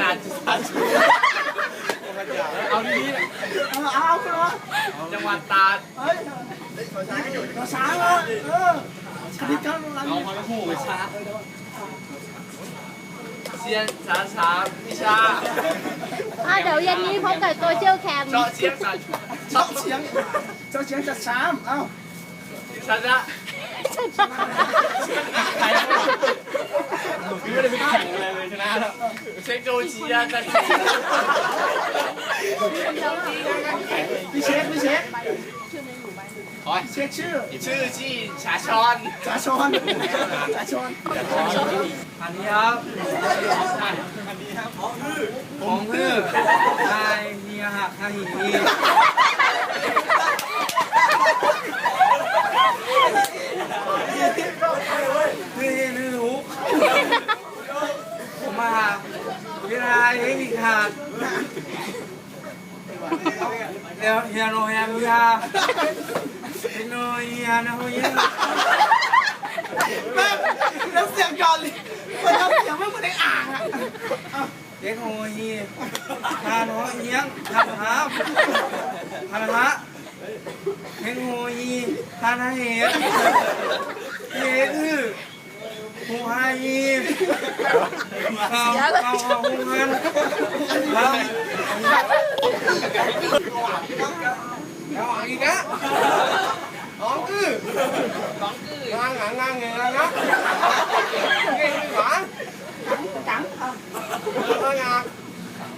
จานจานเอาดีเออเอาเอาเอาๆจังหวัดตราดเฮ้ยภาษาเลยเออคดีกันอะไรเอามาคู่ไปช้าเซียนช้าช้าพิชาอะเดี๋ยวเย็นนี้พบกับโซเชียลแคม เจาะเชียงสันเจ้าเสียงเจ้าเสียงจะสามเอ้า ชนะ ใคร ไม่ได้ไปแข่งอะไรเลยชนะแล้วเช็คโจชียกันพี่เช็คพี่เช็คโอ้ยเช็คชื่อ ชื่อชี่ชาชอนจ่าชอนจ่าชอนอันนี้ครับอันนี้ครับผมคือนายเฮียหักฮาหินีคือเฮียนือหูผมมา วิทยาเทคนิคหาดเดี๋ยวเฮียโนเฮียมิยาเทคโนโลยีนะเฮียแม่แล้วเสียงก่อนเลยมันทำเสียงไม่เหมือนในอ่างอะเทคโนโลยีทานหัวเอียงทานหาทานหาเทคโนโลยีทานหาเหตุเยคือหูหายีเขาเขาเอาหูหันเราเอาอีกอะน้องคือน้องคืองานงานงานเงี้ยนะเงี้ยหวานจัง Ơ ngạc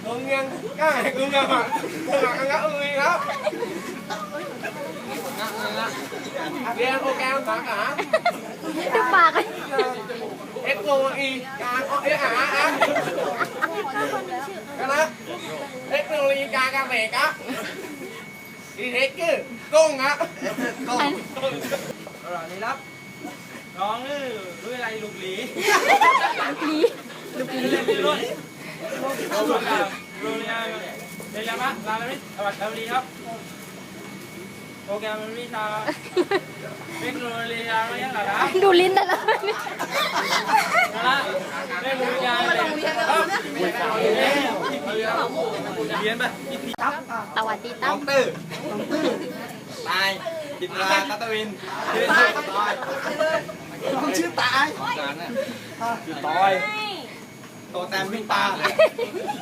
Ưng nghiêng Cái này ưng nghiêng à Ưng ngạc ưng ngạc ưng nghiêng đó Ngạc ưng ngạc Điên ô keo ngạc hả ทุกปากเลย Ếch cô y Ca ô ếch hả á Cái đó Ếch cô y ca ca về cá Đi thế chứ Cung á Cung อร่อยนี่รับน้องนี่รู้อะไรลูกหลีนี้เล่นที่รุ่นรู้กับรู้ยังเรียนปะลาแล้วนี่ดีครับโรแกรมวิชาเทคโนโลยีอะไรยังไงนะดูลิ้นแต่ละนะเล่นวิชาเรีย นไปครับอะสวัสดีตั้น้มองตื้อน้องตื้อตายกินราตัตวินชื่อตายตายน้องชื่อตายการน่ะชื่อตอยโตแตมวิ่งตา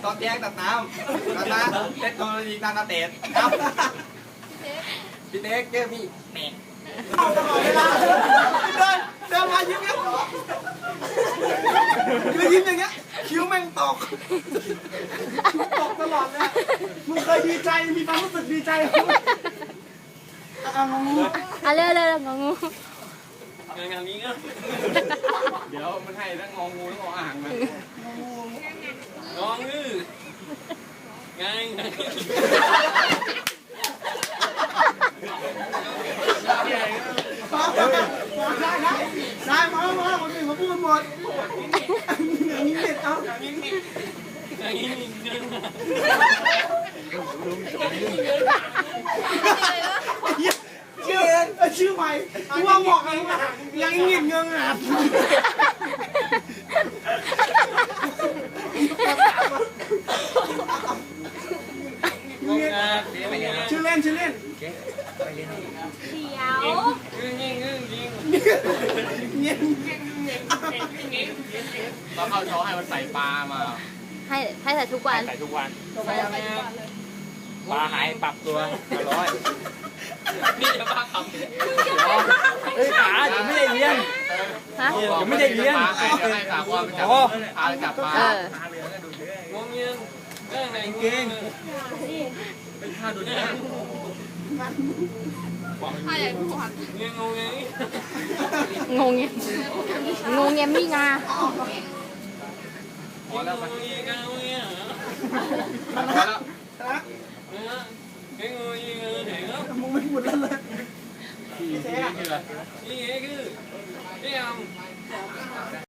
โตแจ้งตัดน้ำตัดน้ำเทคโนโลยีนานาเตสครับ พี่เด็กเจอพี่แม่เวลาเดินเดินมายิ้มเงี้ยคือยิ้มอย่างเงี้ยคิ้วแม่งตกคิ้วตกตลอดเลยมึงเคยดีใจมีความรู้สึกดีใจอะงงอะเร็วเร็วงงงูงานงานนี้ก็เดี๋ยวมันให้ทั้งงองูทั้งงออ่างมาน้องอื้อไงได้ ได้มามาคนอื่นเขาพูดหมดอย่างนี้เด็ดเอาอย่งนี้มีเงินชื่อชื่อใหม่กูว่าเหมาะกันยังเงียบเงงอะงงงานเดี๋ยวไม่เงี้ยชื่อเล่นชื่อเล่น เดี๋ยว ยิงยิงยิงยิง เงียบตอนเข้าช้อให้มันใส่ปลามาให้ให้ใส่ทุกวัน ใส่ทุกวันปลาหายปรับตัวร้อยนี่จะบ้าคำเฮ้ยขาเดี๋ยวไม่ได้เรียนฮะเดี๋ยวไม่ได้เรียนเดี๋ยวให้สาวว่าไปจับพาจับปลาเอองงยิงเรื่องไหนเก่งเป็นท่าดูเนี่ย ngô nghe ngô nghe mi nga cái người hẹn á muốn bánh bột lên lên cái xe cái gì cái gì cái gì cái